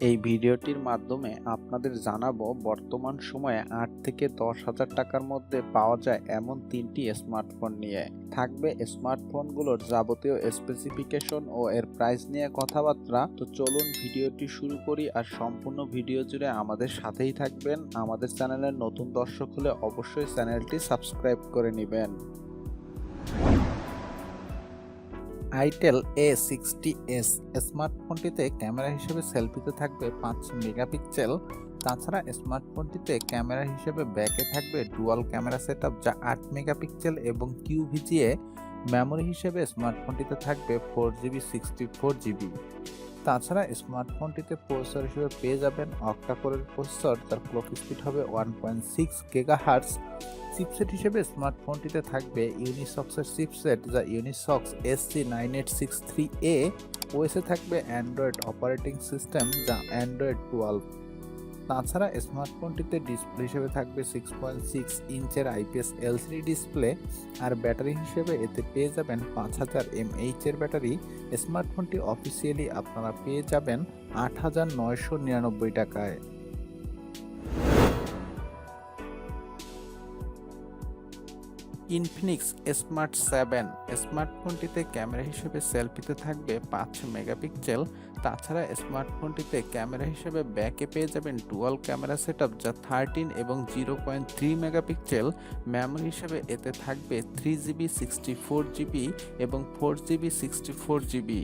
এই ভিডিওটির মাধ্যমে আপনাদের জানাব বর্তমান সময়ে আট থেকে দশ হাজার টাকার মধ্যে পাওয়া যায় এমন তিনটি স্মার্টফোন নিয়ে। থাকবে স্মার্টফোনগুলোর যাবতীয় স্পেসিফিকেশন ও এর প্রাইস নিয়ে কথাবার্তা। তো চলুন ভিডিওটি শুরু করি আর সম্পূর্ণ ভিডিও জুড়ে আমাদের সাথেই থাকবেন। আমাদের চ্যানেলের নতুন দর্শক হলে অবশ্যই চ্যানেলটি সাবস্ক্রাইব করে নেবেন। আইটেল এ সিক্সটি এস স্মার্টফোনটিতে ক্যামেরা হিসেবে সেলফিতে থাকবে পাঁচ মেগাপিক্সেল। তাছাড়া স্মার্টফোনটিতে ক্যামেরা হিসেবে ব্যাকে থাকবে ডুয়াল ক্যামেরা সেটআপ যা আট মেগাপিক্সেল এবং কিউভিজিএ মেমোরি হিসেবে স্মার্টফোনটিতে থাকবে four GB sixty four GB তাছাড়া স্মার্টফোনটিতে প্রসেসর হিসেবে পেয়ে যাবেন অক্টা কোরের প্রসেসর যার ক্লক স্পিড হবে one point six giga chipset হিসেবে স্মার্টফোনটিতে থাকবে ইউনিসক্সের চিপসেট যা Unisoc S C nine eight six three A ওএসে থাকবে অ্যান্ড্রয়েড অপারেটিং সিস্টেম যা অ্যান্ড্রয়েড টুয়েলভ তাছাড়া স্মার্টফোনটিতে ডিসপ্লে হিসেবে থাকবে সিক্স পয়েন্ট সিক্স ইঞ্চের আইপিএস এলসিডি ডিসপ্লে আর ব্যাটারি হিসেবে এতে পেয়ে যাবেন পাঁচ হাজার এমএইচ এর ব্যাটারি। স্মার্টফোনটি অফিসিয়ালি আপনারা পেয়ে যাবেন আট হাজার নয়শো নিরানব্বই টাকায়। ইনফিনিক্স স্মার্ট সেভেন স্মার্টফোনটিতে ক্যামেরা হিসেবে সেলফিতে থাকবে পাঁচ মেগাপিক্সেল তাছাড়া স্মার্টফোনটিতে ক্যামেরা হিসেবে ব্যাকে পেয়ে যাবেন ডুয়াল ক্যামেরা সেট যা থার্টিন এবং zero point three megapixel memory হিসেবে এতে থাকবে three GB sixty four GB এবং four GB sixty four GB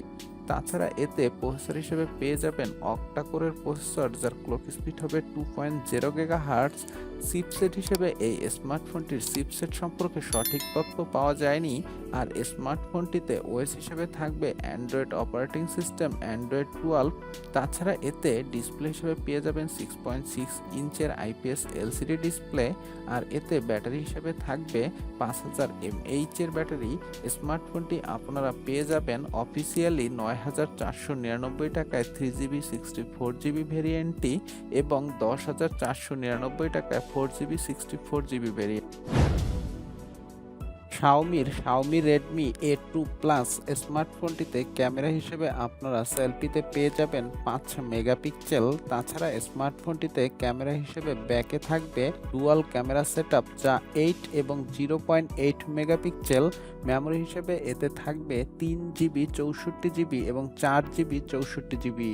তাছাড়া এতে প্রসেসর হিসেবে পেয়ে যাবেন অক্টা কোরের প্রসেসর যার ক্লক স্পিড হবে two point zero giga hertz chipset হিসেবে এই স্মার্টফোনটির চিপসেট সম্পর্কে সঠিক তথ্য পাওয়া যায়নি। আর স্মার্টফোনটিতে ওএস হিসেবে থাকবে Android operating system Android twelve তাছাড়া এতে ডিসপ্লে হিসেবে পেয়ে যাবেন সিক্স পয়েন্ট সিক্স ইঞ্চের আইপিএস এলসিডি ডিসপ্লে আর এতে ব্যাটারি হিসেবে থাকবে পাঁচ হাজার এমএইচ এর ব্যাটারি। স্মার্টফোনটি আপনারা পেয়ে যাবেন অফিসিয়ালি নয় হাজার চারশো নিরানব্বই টাকায় three GB sixty four GB ভেরিয়েন্টটি এবং দশ হাজার চারশো নিরানব্বই টাকায় four GB sixty four GB variant শাওমির Xiaomi Redmi A two plus স্মার্টফোনটিতে camera হিসেবে আপনারা সেলফিতে পেয়ে যাবেন পাঁচ মেগাপিক্সেল। তাছাড়া স্মার্টফোনটিতে ক্যামেরা হিসেবে ব্যাকে থাকবে ডুয়াল ক্যামেরা সেটআপ যা এইট এবং zero point eight megapixel. Memory হিসেবে এতে থাকবে তিন জিবি চৌষট্টি জিবি এবং চার জিবি চৌষট্টি জিবি।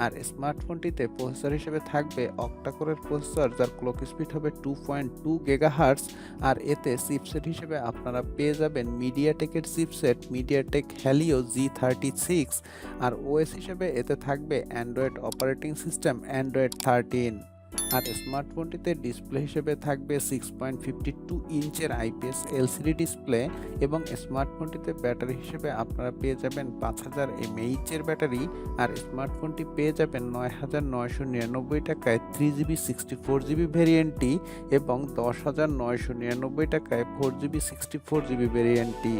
আর স্মার্টফোনটিতে প্রসেসর হিসেবে থাকবে অক্টাকোরের প্রসেসর, যার ক্লক স্পিড হবে টু পয়েন্ট টু গেগাহার্টস আর এতে চিপসেট হিসেবে আপনারা পেয়ে যাবেন মিডিয়াটেকের chipset MediaTek Helio G thirty six আর ওএস হিসেবে এতে থাকবে Android operating system Android thirteen আর স্মার্টফোনটিতে ডিসপ্লে হিসেবে থাকবে সিক্স পয়েন্ট ফিফটি টু ইঞ্চের আইপিএস এলসিডি ডিসপ্লে এবং স্মার্টফোনটিতে ব্যাটারি হিসেবে আপনারা পেয়ে যাবেন পাঁচ হাজার এমএইচ এর ব্যাটারি আর স্মার্টফোনটি পেয়ে যাবেন নয় হাজার নয়শো নিরানব্বই টাকায় three GB sixty four GB ভেরিয়েন্টটি এবং দশ হাজার নয়শো নিরানব্বই টাকায় four GB sixty four GB ভেরিয়েন্টটি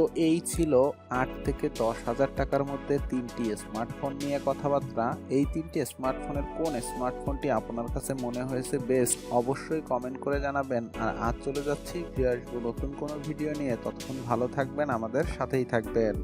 তো এই ছিল আট থেকে দশ হাজার টাকার মধ্যে তিনটি স্মার্টফোন নিয়ে কথাবার্তা। এই তিনটি স্মার্টফোনের কোন স্মার্টফোনটি আপনার কাছে মনে হয়েছে বেস্ট অবশ্যই কমেন্ট করে জানাবেন। আর আজ চলে যাচ্ছি, ফিরে আসব নতুন কোনো ভিডিও নিয়ে। ততক্ষণ ভালো থাকবেন, আমাদের সাথেই থাকবেন।